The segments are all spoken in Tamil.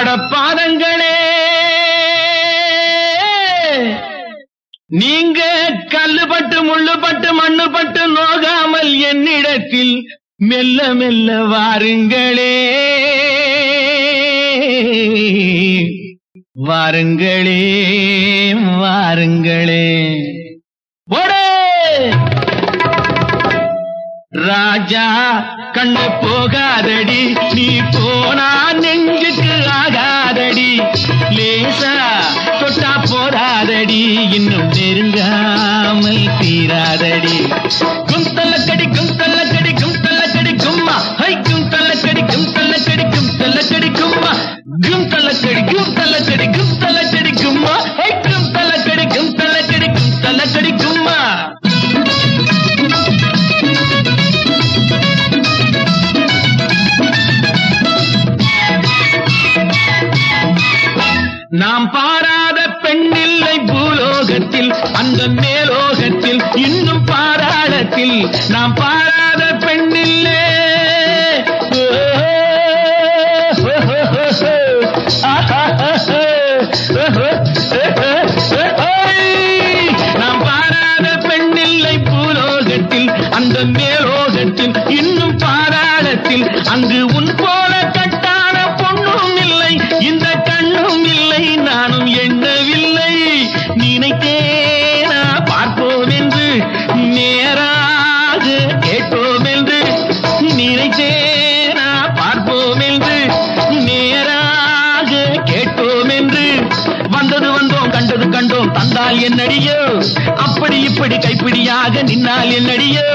அடப்பாதங்களே நீங்க கல்லுபட்டு முள்ளுபட்டு மண்ணுபட்டு நோகாமல் என்னிடத்தில் மெல்ல மெல்ல வாருங்களே. வாருங்களே வாருங்களே. ராஜா கண்ணு போகாதடி நீ போனா நெஞ்சுக்கு ஆகாதடி லேசா தொட்டா போராதடி இன்னும் நெருங்காமல் தீராதடி. நாம் பாராத பெண்ணில்லை பூலோகத்தில் அந்த மேலோகத்தில் இன்னும் பாராளத்தில். நாம் பாராத பெண்ணில்லே. நாம் பாராத பெண்ணில்லை பூலோகத்தில் அந்த மேலோகத்தில் இன்னும் பாராளத்தில். அங்கு உன் நின்னால் என்னடியோ அப்படி இப்படி கைப்பிடியாக நின்னால் என்னடியோ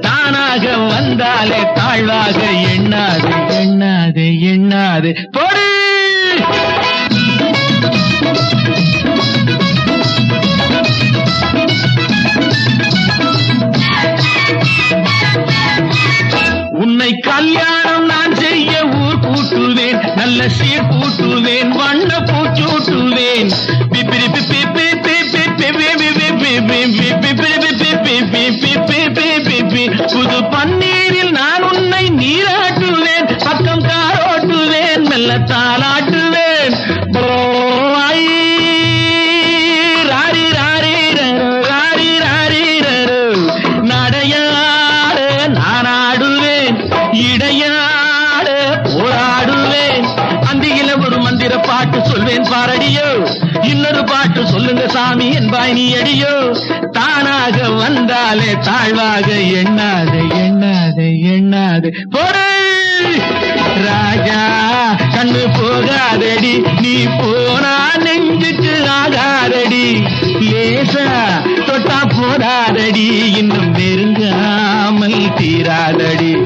தானாக வந்தாலே தாழ்வாக எண்ணாது எண்ணாது எண்ணாது. போடு! உன்னை கல்யாணம் நான் செய்ய ஊர் கூட்டுவேன் நல்ல சீர் கூட்டுவேன். பாட்டு பாரடியோ. இன்னொரு பாட்டு சொல்லுங்க சாமி என்பாய் நீ அடியோ. தானாக வந்தாலே தாழ்வாக எண்ணாத எண்ணாத எண்ணாத. போடு! ராஜா கண்ணு போகாதடி. நீ போனா நெஞ்சுக்கு ஆகாதடி. லேசா தொட்டா போராதடி இன்னும் நெருங்காமல் தீராதடி.